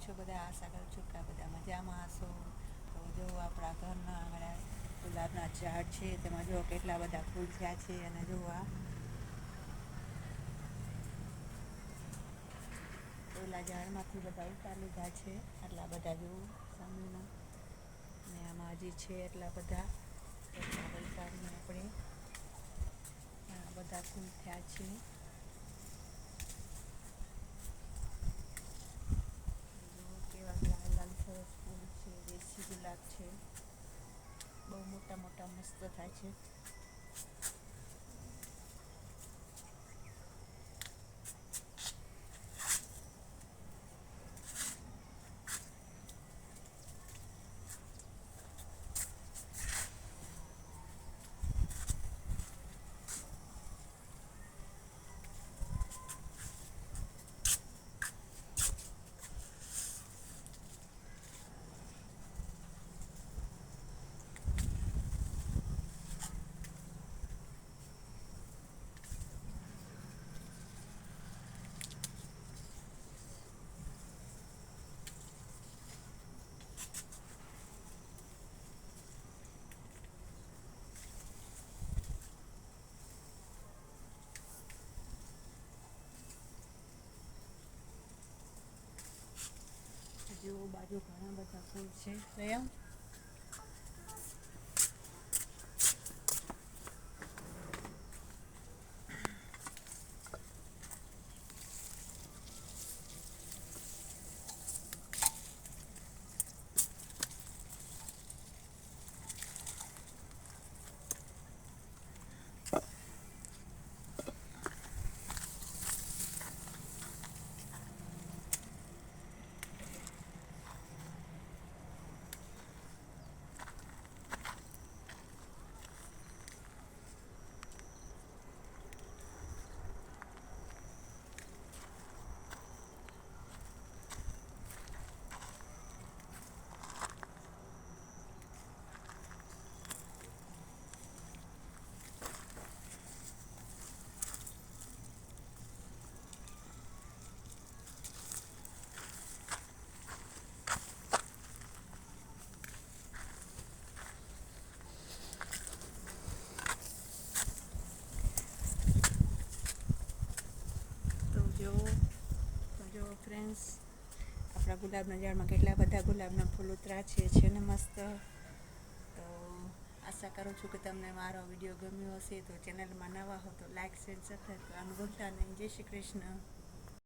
છો? બધા આશા કરું છું કે બધા મજામાં હશો. તો જો આપણા ઘરના આંગણે ગુલાબના ઝાડ છે, તેમાં જો કેટલા બધા ફૂલ થયા છે અને જો આ ઓલા ઝાડમાંથી બધા ઉતાર લીધા છે. આટલા બધા જો સામેના ને આમાં હજી છે એટલા બધા. ઉતારીને આપણે બધા ફૂલ થયા છે. મસ્ત થાય છે જો બાજુ ઘણા બધા ફૂલ છે. લઈ જો તો જો ફ્રેન્ડ્સ આપણા ગુલાબના ઝાડમાં કેટલા બધા ગુલાબના ફૂલ ઉતરા છે છે ને મસ્ત. તો આશા કરું છું કે તમને મારો વીડિયો ગમ્યો હશે. તો ચેનલમાં નવા હો તો લાઇક શેર સબસ્ક્રાઈબ કરવાનું ભૂલતા નહીં. જય શ્રી કૃષ્ણ.